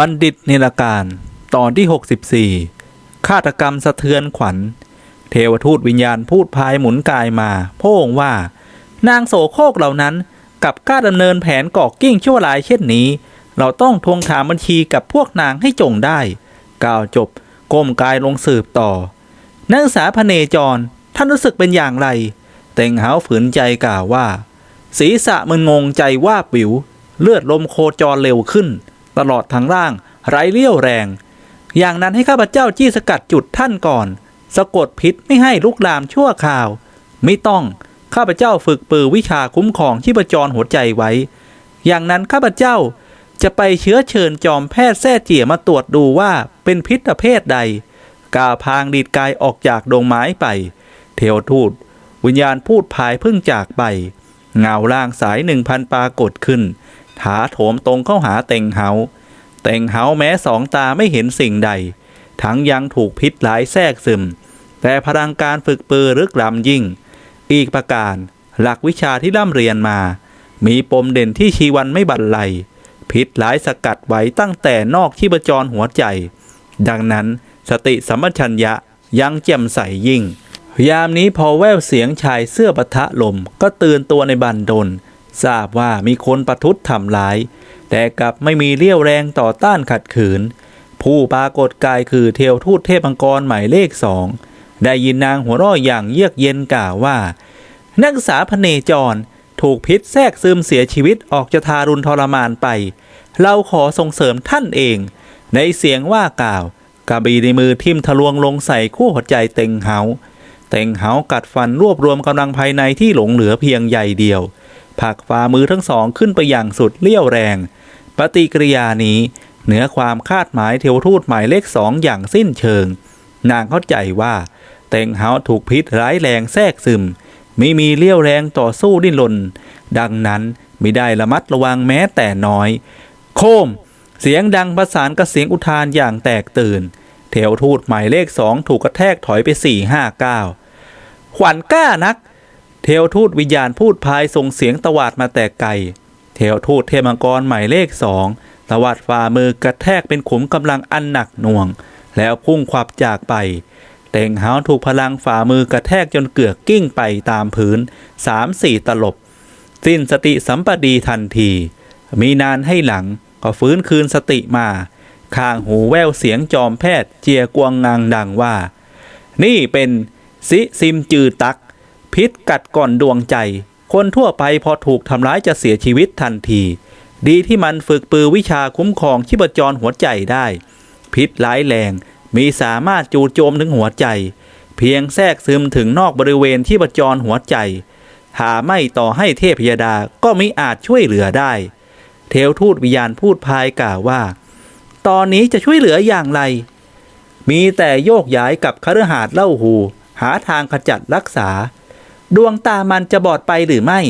บัณฑิตนิรการตอนที่ 64 ฆาตกรรมสะเทือนขวัญ เทวทูตวิญญาณพูดพายหมุนกายมาโพ่งว่า นางโสโครกเหล่านั้นกับกล้าดำเนินแผนก่อกิ้งชั่วร้ายเช่นนี้ เราต้องทวงถามบัญชีกับพวกนางให้จงได้ กล่าวจบก้มกายลงสืบต่อ นักศึกษาพเนจรท่านรู้สึกเป็นอย่างไรเต็งหาวฝืนใจกล่าวว่า ศีรษะมึนงงใจว่าบวิว เลือดลมโคจรเร็วขึ้น ตลอดทั้งร่าง ไร้เลี้ยวแรง อย่างนั้นให้ข้าพเจ้าจี้สกัดจุดท่านก่อน สะกดพิษไม่ให้ลุกลามชั่วคราว ไม่ต้องข้าพเจ้าฝึกปือวิชาคุ้มครองชีพจรหัวใจไว้ อย่างนั้นข้าพเจ้าจะไปเชื้อเชิญจอมแพทย์แท้เจี๋ยมาตรวจดูว่าเป็นพิษประเภทใด กาพางดีดกายออกจากดงไม้ไป เทวทูตวิญญาณพูดพายเพิ่งจากไป เงาล่างสายหนึ่งพันปรากฏขึ้น ถาโถมตรงเข้าหาเต็งเฮาเต็งเฮาแม้สองตาไม่เห็นสิ่งใด ทั้งยังถูกพิษหลายแทรกซึม แต่พลังการฝึกปือรึกล้ำยิ่ง อีกประการ หลักวิชาที่ร่ำเรียนมา มีปมเด่นที่ชีวันไม่บันไลพิษหลายสกัดไว้ตั้งแต่นอกชีพจรหัวใจ ดังนั้นสติสัมปชัญญะยังแจ่มใสยิ่ง ยามนี้พอแววเสียงชายเสื้อปะทะลมก็ตื่นตัวในบันดล ทราบว่ามีคนประทุษทำร้าย แต่กลับไม่มีเรี่ยวแรงต่อต้านขัดขืน ผู้ปรากฏกายคือเทวทูตเทพังกรหมายเลขสองได้ยินนางหัวเร่ออย่างเยือกเย็นกล่าวว่า นักศึกษาพเนจรถูกพิษแทรกซึมเสียชีวิตออกจะทารุณทรมานไป เราขอส่งเสริมท่านเอง ในเสียงว่ากล่าวกระบี่ในมือทิ่มทะลวงลงใส่คู่หัวใจเต็งเฮาเต็งเฮากัดฟันรวบรวมกำลังภายในที่หลงเหลือเพียงใหญ่เดียว ผักฝ่ามือทั้งสองขึ้นไปอย่างสุดเลี้ยวแรง ปฏิกิริยานี้เหนือความคาดหมายเทวทูตหมายเลขสองอย่างสิ้นเชิง นางเข้าใจว่าเต็งเฮาถูกพิษร้ายแรงแทรกซึม ไม่มีเลี้ยวแรงต่อสู้ดิ้นรนดังนั้นไม่ได้ระมัดระวังแม้แต่น้อย โคม เสียงดังประสานกับเสียงอุทานอย่างแตกตื่น เทวทูตหมายเลขสองถูกกระแทกถอยไปสี่ห้าเก้าขวัญกล้านัก เทวทูตวิญญาณพูดพายส่งเสียงตวาดมาแต่ไกล เทวทูตเทพมังกรหมายเลขสองตวาดฝ่ามือกระแทกเป็นขุมกำลังอันหนักหน่วง แล้วพุ่งควับจากไป เต็งเฮาถูกพลังฝ่ามือกระแทกจนเกือกกิ้งไปตามพื้นสามสี่ตลบ สิ้นสติสัมปดีทันที มีนานให้หลังก็ฟื้นคืนสติมาข้างหูแววเสียงจอมแพทย์เจียกวงงางดังว่า นี่เป็นซิซิมจือตัก พิษกัดก่อนดวงใจ คนทั่วไปพอถูกทำร้ายจะเสียชีวิตทันที ดีที่มันฝึกปือวิชาคุ้มครองชีพจรหัวใจได้ พิษร้ายแรง มีสามารถจูโจมถึงหัวใจ เพียงแทรกซึมถึงนอกบริเวณที่ประจรหัวใจหาไม่ต่อให้เทพยดาก็มิอาจช่วยเหลือได้ เทวทูตวิญญาณพูดพายกล่าวว่า ตอนนี้จะช่วยเหลืออย่างไร มีแต่โยกย้ายกับคฤหาสน์เล่าหู หาทางขจัดรักษา ดวงตามันจะบอดไปหรือไม่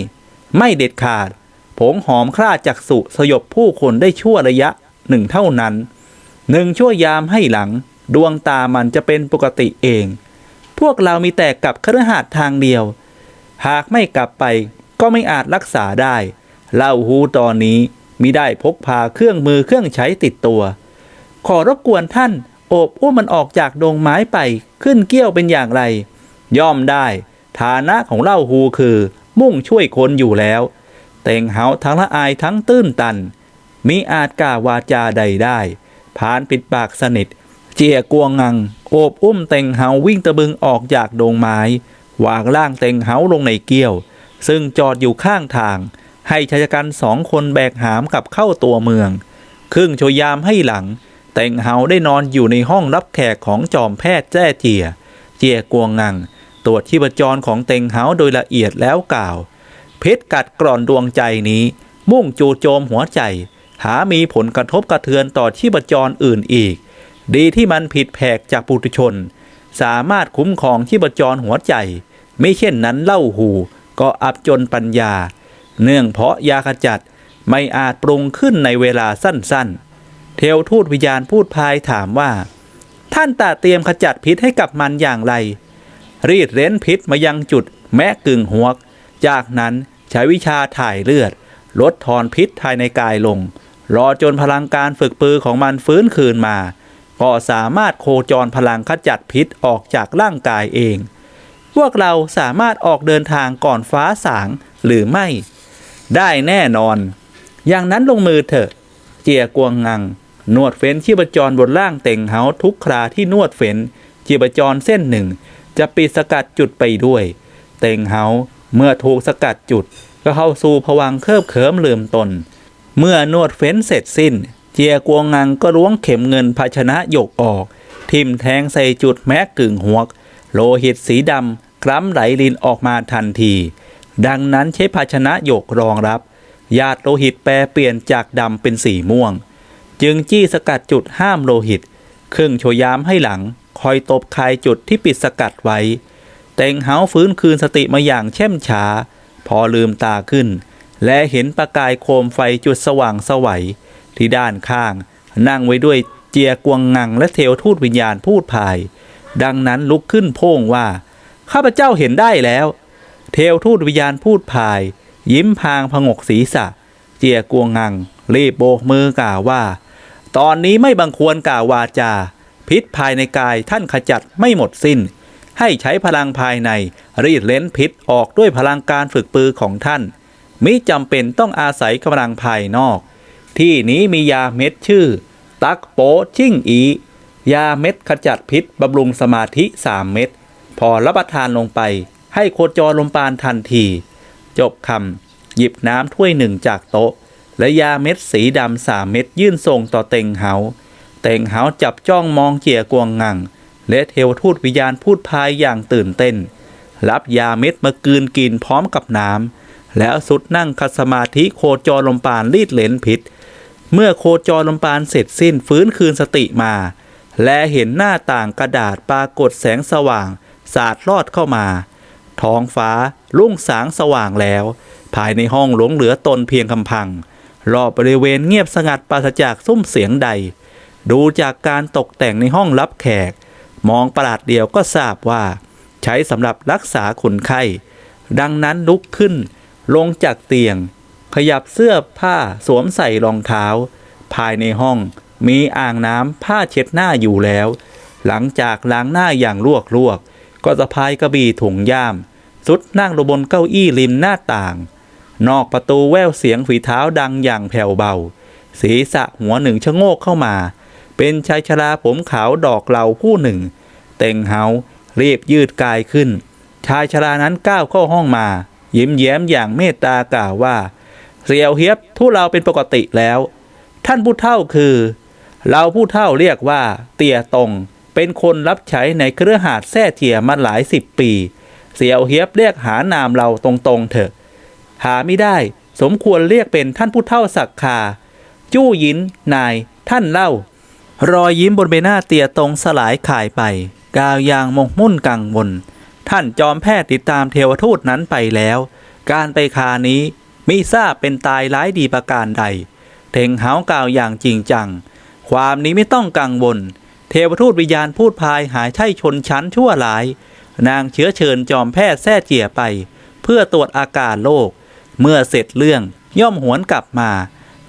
ไม่เด็ดขาด ผงหอมคร่าจักสุสยบผู้คนได้ชั่วระยะหนึ่งเท่านั้น หนึ่งชั่วยามให้หลัง ดวงตามันจะเป็นปกติเอง พวกเรามีแต่กับคฤหาสทางเดียว หากไม่กลับไปก็ไม่อาจรักษาได้เล่าหูตอนนี้มิได้พกพาเครื่องมือเครื่องใช้ติดตัว ขอรบกวนท่าน โอบอุ้มมันออกจากดงไม้ไปขึ้นเกี้ยวเป็นอย่างไร ย่อมได้ ฐานะของเล่าฮูคือ มุ่งช่วยคนอยู่แล้ว เต็งเฮาทั้งละอายทั้งตื้นตัน มิอาจกล่าววาจาใดได้ผ่านปิดปากสนิท เจียกวงงัง โอบอุ้มเต็งเฮาวิ่งตะบึงออกจากโดงไม้วางล่างเต็งเฮาลงในเกี้ยว ซึ่งจอดอยู่ข้างทาง ให้ชายกันสองคนแบกหามกลับเข้าตัวเมือง ครึ่งโชยามให้หลังเต็งเฮาได้นอนอยู่ในห้องรับแขกของจอมแพทย์แจ้เจีย เจียกวงงัง ตรวจชีพจรของเต็งเฮาโดยละเอียดแล้วกล่าวพชรกัดกร่อนดวงใจนี้ มุ่งจู่โจมหัวใจ หามีผลกระทบกระเทือนต่อชีพจรอื่นอีก ดีที่มันผิดแผกจากปุถุชน สามารถคุ้มครองชีพจรหัวใจ ไม่เช่นนั้นเล่าหูก็อับจนปัญญา เนื่องเพราะยาขจัดไม่อาจปรุงขึ้นในเวลาสั้นๆ เทวทูตวิญญาณพูดพายถามว่า ท่านตาเตรียมขจัดพิษให้กับมันอย่างไร รีดเร้นพิษมายังจุดแมะกึ่งหัวก จากนั้นใช้วิชาถ่ายเลือด ลดทอนพิษภายในกายลง รอจนพลังการฝึกปือของมันฟื้นคืนมา ก็สามารถโคจรพลังขจัดพิษออกจากร่างกายเอง พวกเราสามารถออกเดินทางก่อนฟ้าสางหรือไม่ ได้แน่นอน อย่างนั้นลงมือเถอะ เจียกวงงัง นวดเฟ้นชีพจรบนล่างเต่งเฮาทุกคราที่นวดเฟ้นชีพจรเส้นหนึ่ง จะปิดสกัดจุดไปด้วย เต่งเฮาเมื่อถูกสกัดจุด ก็เข้าสู่ผวังค์เคิบเขิมลืมตน เมื่อนวดเฟ้นเสร็จสิ้น เจียกวงงังก็ล้วงเข็มเงินภาชนะหยกออก ทิ่มแทงใส่จุดแม้กึ่งหัวกโลหิตสีดำคล้ำไหลลินออกมาทันที ดังนั้นใช้ภาชนะหยกรองรับหยาดโลหิตแปรเปลี่ยนจากดำเป็นสีม่วง จึงจี้สกัดจุดห้ามโลหิต ครึ่งโชยามให้หลัง คอยตบคายจุดที่ปิดสกัดไว้ เต็งเฮาฟื้นคืนสติมาอย่างเช่มช้า พอลืมตาขึ้น และเห็นประกายโคมไฟจุดสว่างสวัย ที่ด้านข้าง นั่งไว้ด้วยเจียกวงงังและเทวทูตวิญญาณพูดพาย ดังนั้นลุกขึ้นโพ่งว่า ข้าพเจ้าเห็นได้แล้ว เทวทูตวิญญาณพูดพาย ยิ้มพางพงกศีรษะ เจียกวงงังรีบโบกมือกล่าวว่า ตอนนี้ไม่บังควรกล่าววาจา พิษภายในกายท่านขจัดไม่หมดสิ้น ให้ใช้พลังภายในรีดเล้นพิษออกด้วยพลังการฝึกปือของท่าน มิจำเป็นต้องอาศัยกำลังภายนอก ที่นี้มียาเม็ดชื่อ ตักโปชิ่งอี ยาเม็ดขจัดพิษบำรุงสมาธิสามเม็ดพอรับประทานลงไป ให้โคจรลมปานทันที จบคำหยิบน้ำถ้วยหนึ่งจากโต๊ะ และยาเม็ดสีดำสามเม็ดยื่นส่งต่อเต็งเหา เต็งเหาจับจ้องมองเจียกวงงัง และเทวทูตวิญญาณพูดพายอย่างตื่นเต้น รับยาเม็ดมากืนกินพร้อมกับน้ำแล้วสุดนั่งคัสมาธิโคจรลมปานรีดเลนพิษ เมื่อโคจรลมปานเสร็จสิ้นฟื้นคืนสติมา และเห็นหน้าต่างกระดาษปรากฏแสงสว่าง สาดลอดเข้ามาท้องฟ้ารุ่งสางสว่างแล้ว ภายในห้องหลงเหลือตนเพียงคำพัง รอบบริเวณเงียบสงัดปราศจากซุ้มเสียงใด ดูจากการตกแต่งในห้องรับแขก มองประหลาดเดียวก็ทราบว่า ใช้สำหรับรักษาคนไข้ ดังนั้นลุกขึ้น ลงจากเตียง ขยับเสื้อผ้าสวมใส่รองเท้า ภายในห้องมีอ่างน้ำผ้าเช็ดหน้าอยู่แล้ว หลังจากล้างหน้าอย่างลวกลวกก็สะพายกระบี่ถุงย่าม สุดนั่งลงบนเก้าอี้ริมหน้าต่าง นอกประตูแววเสียงฝีเท้าดังอย่างแผ่วเบา ศีรษะหัวหนึ่งชะโงกเข้ามา เป็นชายชราผมขาวดอกเหลาผู้หนึ่ง เต็งเฮารีบยืดกายขึ้น ชายชรานั้นก้าวเข้าห้องมา ยิ้มแย้มอย่างเมตตากล่าวว่าเสียวเฮียบทุเราเป็นปกติแล้ว ท่านผู้เฒ่าคือ เราผู้เฒ่าเรียกว่า เตี่ยตงเป็นคนรับใช้ในเครือหาดแท้เทียมาหลายสิบปีเสียวเฮียบเรียกหานามเราตรงๆเถอะ หาไม่ได้สมควรเรียกเป็นท่านผู้เฒ่าศักคา จู้ยินนายท่านเล่า รอยยิ้มบนใบหน้าเตี่ยตรงสลายขายไป กาวยางมงมุ่นกังวลท่านจอมแพทย์ติดตามเทวทูตนั้นไปแล้ว การไปคานี้มิทราบเป็นตายร้ายดีประการใด เทงเหากล่าวอย่างจริงจัง ความนี้ไม่ต้องกังวล เทวทูตวิญญาณพูดพายหายใช่ชนชั้นชั่วหลาย นางเชื้อเชิญจอมแพทย์แท้เจียไป เพื่อตรวจอาการโรคเมื่อเสร็จเรื่องย่อมหวนกลับมา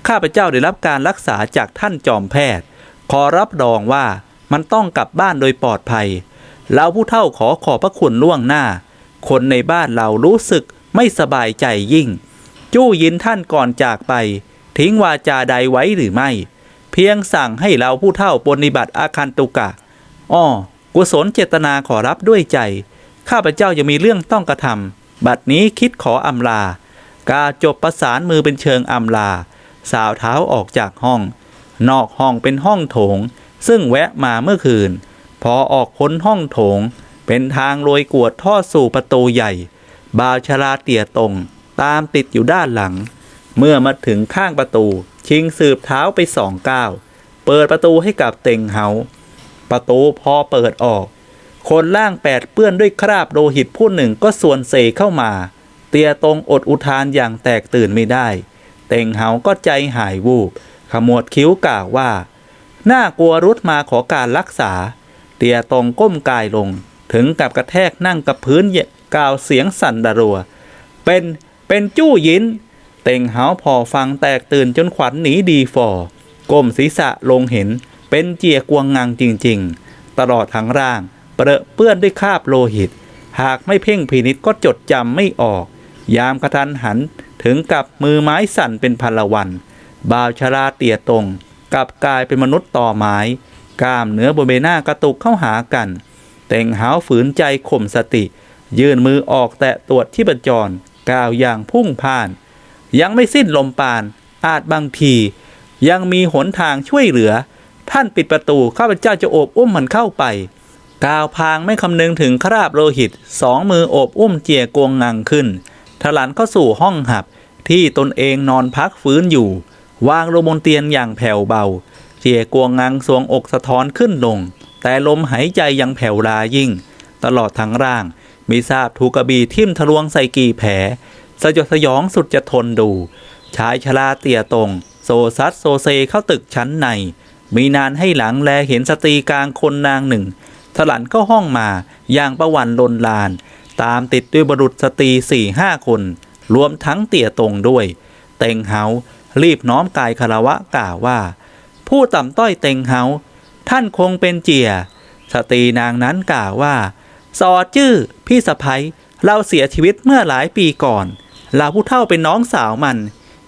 ข้าพเจ้าได้รับการรักษาจากท่านจอมแพทย์ ขอรับรองว่ามันต้องกลับบ้านโดยปลอดภัย เราผู้เฒ่าขอขอบพระคุณล่วงหน้า คนในบ้านเรารู้สึกไม่สบายใจยิ่ง จู้ยินท่านก่อนจากไป ทิ้งวาจาใดไว้หรือไม่ เพียงสั่งให้เราผู้เฒ่าปฏิบัติอาคันตุกะอ้อกุศลเจตนาขอรับด้วยใจ ข้าพเจ้ายังมีเรื่องต้องกระทำบัดนี้คิดขออำลา กาจบประสานมือเป็นเชิงอำลา สาวเท้าออกจากห้อง นอกห้องเป็นห้องโถง ซึ่งแวะมาเมื่อคืน พอออกพ้นห้องโถง เป็นทางโรยกวดทอดสู่ประตูใหญ่ บาวชราเตี่ยตรงตามติดอยู่ด้านหลัง เมื่อมาถึงข้างประตู ชิงสืบเท้าไปสองก้าวเปิดประตูให้กับเต็งเฮาประตูพอเปิดออก คนล่างแปดเปื้อนด้วยคราบโลหิตผู้หนึ่งก็ส่วนเสเข้ามา เตียตรงอดอุทานอย่างแตกตื่นไม่ได้ เต็งเฮาก็ใจหายวูบ ขมวดคิ้วกล่าวว่า น่ากลัวรุดมาขอการรักษา เตียตรงก้มกายลง ถึงกับกระแทกนั่งกับพื้นเยกล่าวเสียงสั่นดรัว เป็นเป็นจู้ยินเต่งหาวพอฟังแตกตื่นจนขวัญหนีดีฟอก้มศีรษะลงเห็นเป็นเจียกวงงังจริง ๆ ตลอดทั้งร่าง เปรอะเปื้อนด้วยคราบโลหิต หากไม่เพ่งพินิษก็จดจำไม่ออก ยามกระทันหันถึงกับมือไม้สั่นเป็นพลวัน บ่าวชราเตี่ยตรงกลับกลายเป็นมนุษย์ต่อไม้กล้ามเนื้อบนใบหน้ากระตุกเข้าหากันเต่งหาวฝืนใจข่มสติ ยื่นมือออกแตะตรวจที่ประจรกล่าวอย่างพุ่งพ่าน ยังไม่สิ้นลมปาน อาจบางที ยังมีหนทางช่วยเหลือ ท่านปิดประตูข้าพเจ้าจะโอบอุ้มมันเข้าไปก้าวพางไม่คำนึงถึงคราบโลหิตสองมือโอบอุ้มเจียกวงงังขึ้น ถลันเข้าสู่ห้องหับที่ตนเองนอนพักฟื้นอยู่ วางลงบนเตียงอย่างแผ่วเบาเจียกวงงังสวงอกสะท้อนขึ้นลง แต่ลมหายใจยังแผ่วลายิ่ง ตลอดทั้งร่างมีทราบถูกกระบี่ทิ่มทะลวงใส่กี่แผล สยดสยองสุดจะทนดู ชายชราเตี่ยตรง โซซัดโซเซเข้าตึกชั้นใน มีนานให้หลังแลเห็นสตรีกลางคนนางหนึ่งถลันเข้าห้องมาอย่างประวันลนลาน ตามติดด้วยบรุษสตรีสี่ห้าคน รวมทั้งเตี่ยตรงด้วย เต็งเฮา รีบน้อมกายคารวะกล่าวว่า ผู้ต่ำต้อยเต็งเฮาท่านคงเป็นเจียสตรีนางนั้นกล่าวว่า สอจื้อพี่สะพ้ยเราเสียชีวิตเมื่อหลายปีก่อน เราผู้เท่าเป็นน้องสาวมัน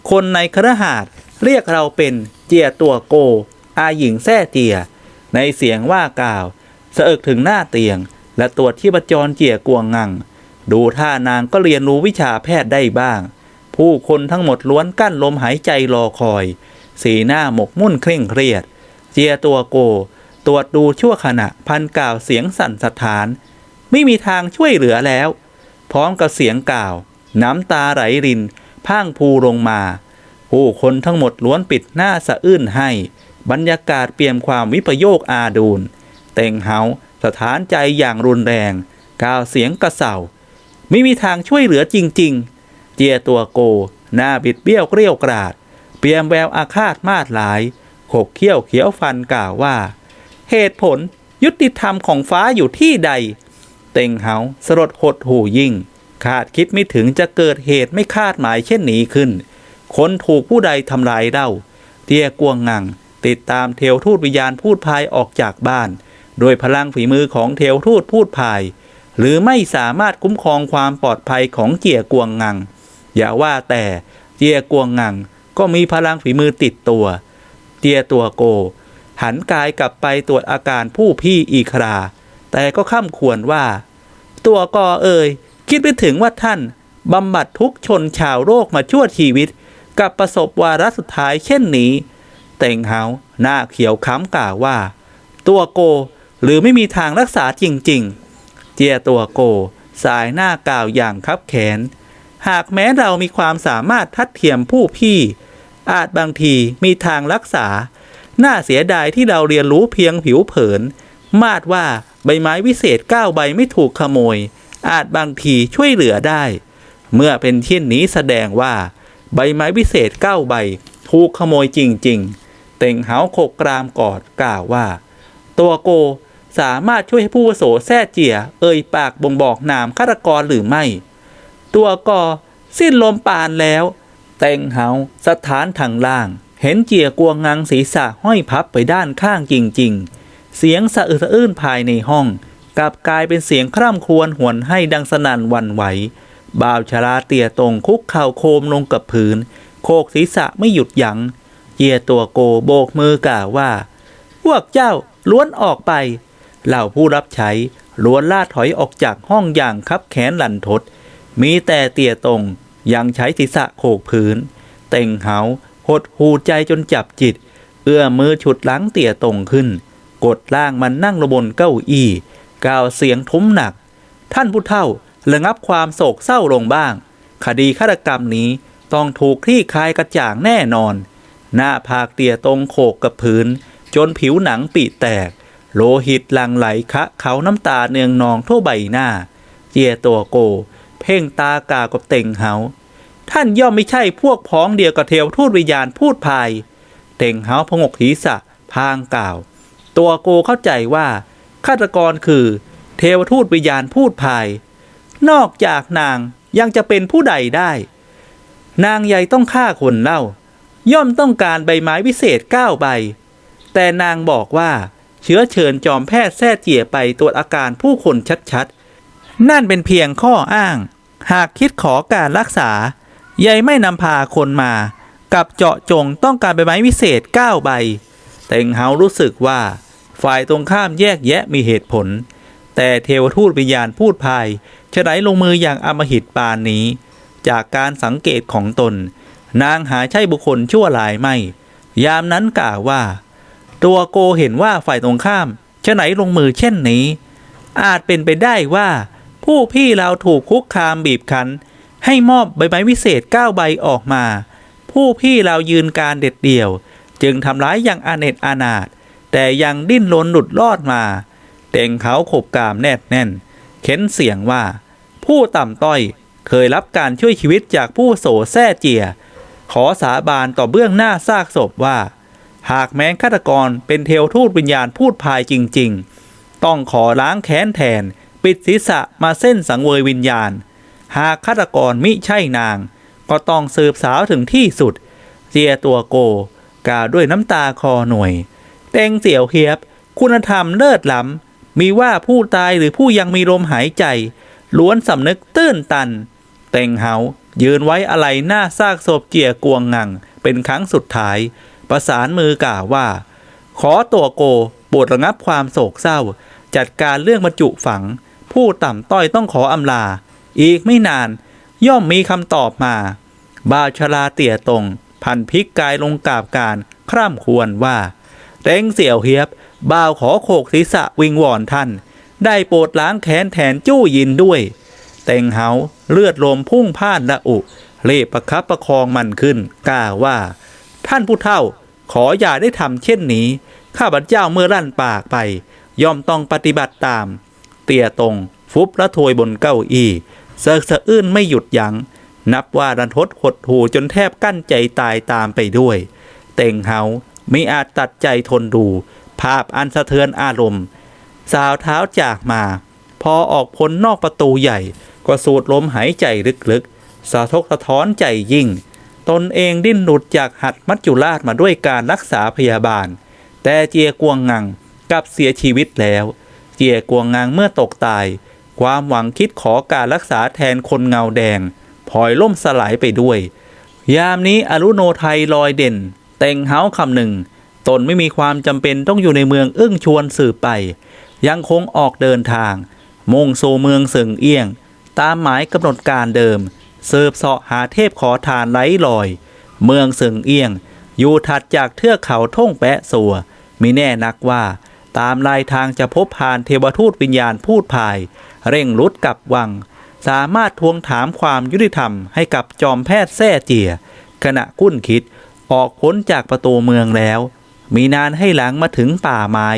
คนในครหาดเรียกเราเป็นเจียตัวโก อาหญิงแท้เจีย ในเสียงว่ากล่าวสะอึกถึงหน้าเตียง และตรวจที่ประจรเจียกวงงัง ดูท่านางก็เรียนรู้วิชาแพทย์ได้บ้าง ผู้คนทั้งหมดล้วนกั้นลมหายใจรอคอย สีหน้าหมกมุ่นเคร่งเครียด เจียตัวโก ตรวจดูชั่วขณะพันกล่าวเสียงสั่นสะท้าน ไม่มีทางช่วยเหลือแล้ว พร้อมกับเสียงกล่าว น้ำตาไหลรินพ่างพูลงมา ผู้คนทั้งหมดล้วนปิดหน้าสะอื้นให้ บรรยากาศเปี่ยมความวิปโยคอาดูลเต่งเฮาสถานใจอย่างรุนแรง กล่าวเสียงกระเสาไม่มีทางช่วยเหลือจริง ๆ เจียตัวโก หน้าบิดเบี้ยวเกรี้ยวกราด เปี่ยมแววอาฆาตมาดหลาย ขบเขี้ยวเขียวฟันกล่าวว่า เหตุผลยุติธรรมของฟ้าอยู่ที่ใด เต็งเฮาสลดหดหูยิ่ง คาดคิดไม่ถึงจะเกิดเหตุไม่คาดหมายเช่นนี้ขึ้น คนถูกผู้ใดทำลายเล่า เตียกวงงัง ติดตามเทวทูตวิญญาณพูดพายออกจากบ้าน โดยพลังฝีมือของเทวทูตพูดพายหรือไม่สามารถคุ้มครองความปลอดภัยของเจียกวงงัง อย่าว่าแต่เจียกวงงังก็มีพลังฝีมือติดตัว เจียตัวโก หันกายกลับไปตรวจอาการผู้พี่อีครา แต่ก็ข้ามควรว่า ตัวกอเอ่ยคิดไปถึงว่าท่านบำบัดทุกชนชาวโรคมาชั่วชีวิต กับประสบวาระสุดท้ายเช่นนี้ เต่งเฮาหน้าเขียวค้ำกล่าวว่า ตัวโกหรือไม่มีทางรักษาจริง ๆ เจียตัวโก สายหน้ากล่าวอย่างคับแขน หากแม้เรามีความสามารถทัดเทียมผู้พี่ อาจบางทีมีทางรักษา น่าเสียดายที่เราเรียนรู้เพียงผิวเผิน มาดว่าใบไม้วิเศษเก้าใบไม่ถูกขโมย อาจบางทีช่วยเหลือได้ เมื่อเป็นเช่นนี้แสดงว่า ใบไม้วิเศษเก้าใบ ถูกขโมยจริง ๆ เต่งเหาโขกกรามกอดกล่าวว่า ตัวโกสามารถช่วยให้ผู้วโสแท้เจีย เอ่ยปากบ่งบอกนามฆาตกรหรือไม่ ตัวกอสิ้นลมปานแล้วเต่งเหาสถานทางล่าง เห็นเจียกวงงังศีรษะห้อยพับไปด้านข้างจริง ๆ เสียงสะอึกสะอื้นภายในห้องกลับกลายเป็นเสียงคร่ำครวญหวนให้ดังสนั่นวันไหว บ่าวชราเตียตรงคุกเข่าโคมลงกับพื้น โคกศีรษะไม่หยุดยัง้งเจียตัวโกโบกมือกล่าวว่า พวกเจ้าล้วนออกไป เหล่าผู้รับใช้ล้วนล่าถอยออกจากห้องอย่างคับแขนหลันทด มีแต่เตียตรงยังใช้ศีรษะโขกพื้น เต่งเหาหดหูใจจนจับจิต เอื้อมือฉุดหลังเตี่ยตรงขึ้น กดล่างมันนั่งลงบนเก้าอี้กล่าวเสียงทุ้มหนัก ท่านผู้เฒ่าระงับความโศกเศร้าลงบ้าง คดีฆาตกรรมนี้ต้องถูกคลี่คลายกระจ่างแน่นอน หน้าผากเตี่ยตรงโขกกับพื้น จนผิวหนังปีแตก โลหิตลังไหลคะเขาน้ำตาเนืองนองทั่วใบหน้า เจียตัวโก เพ่งตากากับเต่งเหาท่านย่อมไม่ใช่พวกพ้องเดียวกับเทวทูตวิญญาณพูดภาย เต่งเฮาพงกศีรษะพางกล่าว ตัวโกเข้าใจว่าฆาตกรคือ เทวทูตวิญญาณพูดภาย นอกจากนางยังจะเป็นผู้ใดได้ นางใหญ่ต้องฆ่าคนเล่า ย่อมต้องการใบไม้วิเศษเก้าใบ แต่นางบอกว่าเชื้อเชิญจอมแพทย์แท้เจียไปตรวจอาการผู้คนชัดๆ นั่นเป็นเพียงข้ออ้าง หากคิดขอการรักษายายไม่นำพาคนมา กับเจาะจงต้องการใบไม้วิเศษเก้าใบ เต็งเฮารู้สึกว่า ฝ่ายตรงข้ามแยกแยะมีเหตุผล แต่เทวทูตวิญญาณพูดพายจะไหนลงมืออย่างอำมหิตปานนี้ จากการสังเกตของตน นางหาใช่บุคคลชั่วหลายไม่ ยามนั้นกล่าวว่า ตัวโกเห็นว่าฝ่ายตรงข้ามจะไหนลงมือเช่นนี้ อาจเป็นไปได้ว่า ผู้พี่เราถูกคุกคามบีบคั้น ให้มอบใบไม้วิเศษเก้าใบออกมา ผู้พี่เรายืนการเด็ดเดี่ยว จึงทำร้ายอย่างอาเนจอานาถแต่ยังดิ้นรนหลุดรอดมาเต่งเขาขบกามแนบแน่น เข็นเสียงว่า ผู้ต่ำต้อยเคยรับการช่วยชีวิตจากผู้โสแซ่เจีย ขอสาบานต่อเบื้องหน้าซากศพว่า หากแม้ฆาตกรเป็นเทวทูตวิญญาณพูดพายจริง ๆ ต้องขอล้างแค้นแทน ปิดศีรษะมาเส้นสังเวยวิญญาณ หากฆาตกรมิใช่นาง ก็ต้องสืบสาวถึงที่สุด เจียตัวโกกล่าวด้วยน้ำตาคอหน่วย เต็งเสี่ยวเฮียบ คุณธรรมเลิศล้ำ มีว่าผู้ตายหรือผู้ยังมีลมหายใจ ล้วนสำนึกตื้นตัน เต็งเฮายืนไว้อะไรหน้าซากศพเจียกวงงัง เป็นครั้งสุดท้าย ประสานมือกล่าวว่า ขอตัวโกโปรดระงับความโศกเศร้า จัดการเรื่องบรรจุฝัง ผู้ต่ำต้อยต้องขออำลา อีกไม่นาน ย่อมมีคำตอบมา บาวชลาเตี่ยตรงพันพิกกายลงกราบการ คร่ำควรว่าเต็งเสี่ยวเฮียบ บ่าวขอโขกศีรษะวิงวอนท่าน ได้โปรดล้างแค้นแทนจู้ยินด้วย เต็งเฮาเลือดลมพุ่งพ่านละอุเรีบประคับประคองมันขึ้นกล่าวว่า ท่านผู้เฒ่าขออย่าได้ทำเช่นนี้ ข้าพเจ้าเมื่อรั่นปากไป ย่อมต้องปฏิบัติตาม เตี่ยตรง ฟุบและถวยบนเก้าอี้เซิกสะอื้นไม่หยุดยัง้งนับว่ารันทดหดหูจนแทบกั้นใจตายตามไปด้วย เต่งเฮาไม่อาจตัดใจทนดู ภาพอันสะเทือนอารมณ์ สาวเท้าจากมา พอออกพ้นนอกประตูใหญ่ ก็สูดลมหายใจลึกๆ สะทกสะท้อนใจยิ่ง ตนเองดิ้นหลุดจากหัดมัจจุราชมาด้วยการรักษาพยาบาล แต่เจียกวงงังกับเสียชีวิตแล้ว จียกวงงังเมื่อตกตาย ความหวังคิดขอการรักษาแทนคนเงาแดงพลอยล่มสลายไปด้วย ยามนี้อรุโนไทยลอยเด่น เต็งเฮาคำหนึ่ง ตนไม่มีความจำเป็นต้องอยู่ในเมืองอึ้งชวนสืบไป ยังคงออกเดินทาง มุ่งสู่เมืองเสิงเอี้ยง ตามหมายกำหนดการเดิมเสืบเสาะหาเทพขอทานไร้ลอย เมืองเสิงเอี้ยง อยู่ถัดจากเทือกเขาท่งแปะสัว มีแน่นักว่า ตามลายทางจะพบผ่านเทวทูตวิญญาณพูดพาย เร่งรุดกลับวัง สามารถทวงถามความยุติธรรมให้กับจอมแพทย์แท้เจีย ขณะคุ้นคิดออกพ้นจากประตูเมืองแล้ว มีนานให้หลังมาถึงป่าไม้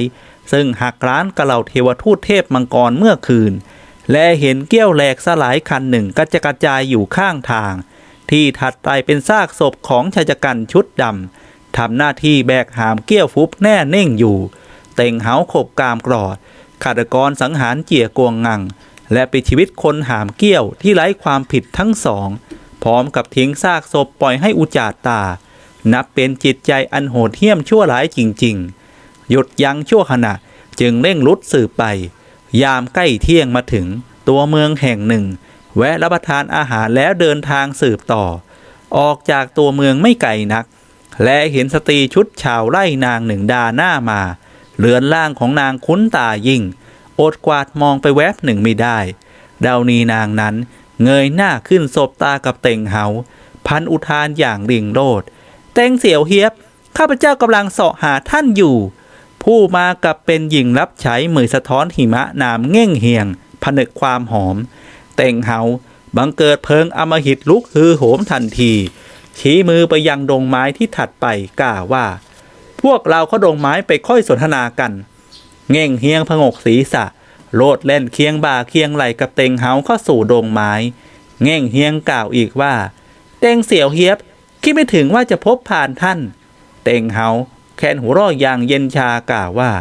ซึ่งหักร้านกระเหล่าเทวทูตเทพมังกรเมื่อคืน และเห็นเกี้ยวแหลกสลายคันหนึ่งกระจกระจายอยู่ข้างทาง ที่ถัดไปเป็นซากศพของชายกันชุดดำทำหน้าที่แบกหามเกี้ยวฟุบแน่เน่งอยู่ เต่งเหาขบกามกรอดฆาตกรสังหารเจียกวงงัง และปิดชีวิตคนหามเกี้ยวที่ไร้ความผิดทั้งสอง พร้อมกับทิ้งซากศพปล่อยให้อุจจาตา นับเป็นจิตใจอันโหดเหี้ยมชั่วร้ายจริง ๆ หยุดยั้งชั่วขณะจึงเร่งรุดสืบไป ยามใกล้เที่ยงมาถึง ตัวเมืองแห่งหนึ่ง แวะรับประทานอาหารแล้วเดินทางสืบต่อ ออกจากตัวเมืองไม่ไกลนัก และเห็นสตรีชุดชาวไร่นางหนึ่งดาหน้ามา เลือนล่างของนางคุ้นตายิ่ง อดกวาดมองไปแวบหนึ่งไม่ได้ ดาวนีนางนั้นเงยหน้าขึ้นสบตากับเต่งเหาพันอุทานอย่างริงโรดเต่งเสียวเฮียบ ข้าพเจ้ากำลังเสาะหาท่านอยู่ ผู้มากับเป็นหญิงรับใช้มือสะท้อนหิมะนามเง่งเฮียง ผนึกความหอม เต่งเหาบังเกิดเพลิงอมหิตลุกฮือโหมทันที ชี้มือไปยังดงไม้ที่ถัดไปกล่าวว่า วกเราเข้าดงไม้ไปค่อยสนทนากัน เง่งเฮียงผงกศีรษะ โลดเล่นเคียงบ่าเคียงไหลกับเต็งเฮาเข้าสู่ดงไม้ เง่งเฮียงกล่าวอีกว่า เต็งเสี่ยวเฮียบ คิดไม่ถึงว่าจะพบผ่านท่าน เต็งเฮาแคนหัวร่ออย่างเย็นชากล่าวว่า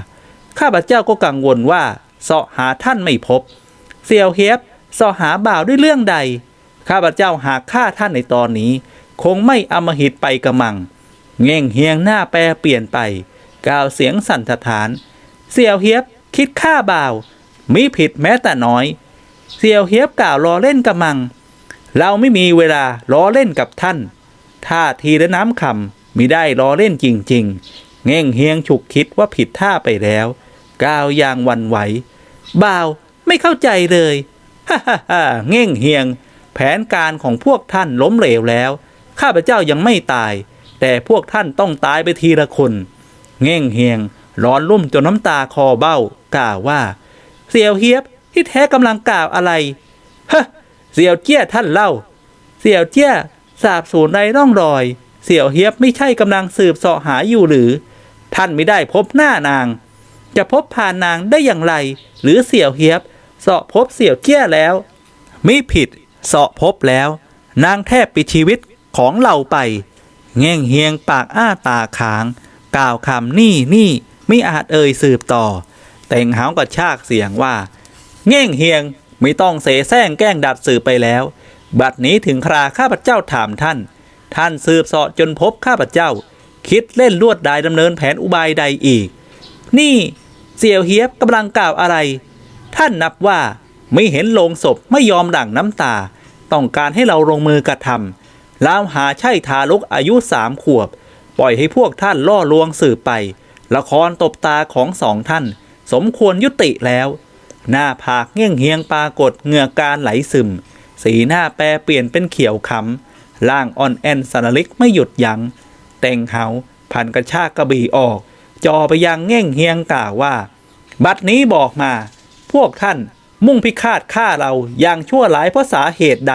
ข้าพเจ้าก็กังวลว่าเสาะหาท่านไม่พบ เสี่ยวเฮียบเสาะหาบ่าวด้วยเรื่องใด ข้าพเจ้าหากฆ่าท่านในตอนนี้ คงไม่อมหิตไปกระมัง เง่งเฮียงหน้าแปรเปลี่ยนไปกล่าวเสียงสั่นสะท้าน เสี่ยวเฮียบคิดฆ่าบ่าว มิผิดแม้แต่น้อย เสี่ยวเฮียบกล่าวล้อเล่นกระมัง เราไม่มีเวลาล้อเล่นกับท่านท่าทีและน้ำคำมิได้ล้อเล่นจริง ๆ เง่งเฮียงฉุกคิดว่าผิดท่าไปแล้วกล่าวอย่างวันไหว บ่าวไม่เข้าใจเลยฮ่าฮ่าฮ่าเง่งเฮียง แผนการของพวกท่านล้มเหลวแล้ว ข้าพเจ้ายังไม่ตาย แต่พวกท่านต้องตายไปทีละคน เง่งเฮียงร้อนรุ่มจนน้ำตาคอเบ้ากล่าวว่า เสี่ยวเฮียบที่แท้กำลังกล่าวอะไรฮะเสี่ยวเจี้ยท่านเล่า เสี่ยวเจี้ยสาบสูญไรร่องรอย เสี่ยวเฮียบไม่ใช่กำลังสืบเสาะหาอยู่หรือ ท่านไม่ได้พบหน้านาง จะพบผ่านนางได้อย่างไร หรือเสี่ยวเฮียบเสาะพบเสี่ยวเจี้ยแล้วไมิผิดเสาะพบแล้ว นางแทบปิดชีวิตของเราไป แง่งเฮียงปากอ้าตาค้าง กล่าวคำนี่นี่ไม่อาจเอ่ยสืบต่อ แต่งหาวกับชากเสียงว่าเง่งเฮียงไม่ต้องเสแสร้งแกล้งดัดสืบไปแล้ว บัดนี้ถึงคราข้าพเจ้าถามท่าน ท่านสืบสาะจนพบข้าพเจ้า คิดเล่นลวดได้ดำเนินแผนอุบายใดอีก นี่เสี่ยวเฮียบกำลังกล่าวอะไร ท่านนับว่าไม่เห็นโลงศพไม่ยอมดั่งน้ำตา ต้องการให้เราลงมือกระทำ ล้วหาใช่ทารกอายุสามขวบ ปล่อยให้พวกท่านล่อลวงสืบไป ละครตบตาของสองท่าน สมควรยุติแล้ว หน้าผากเงี้ยงเฮียงปรากฏเหงื่อการไหลซึม สีหน้าแปรเปลี่ยนเป็นเขียวคำล่างอ่อนแอนสนลิกไม่หยุดยัง้งแต่งเหาพันกระชากกระบี่ออก จอไปยังเง่งเฮียงกล่าวว่า บัดนี้บอกมา พวกท่านมุ่งพิฆาตฆ่าเราอย่างชั่วร้ายเพราะสาเหตุใด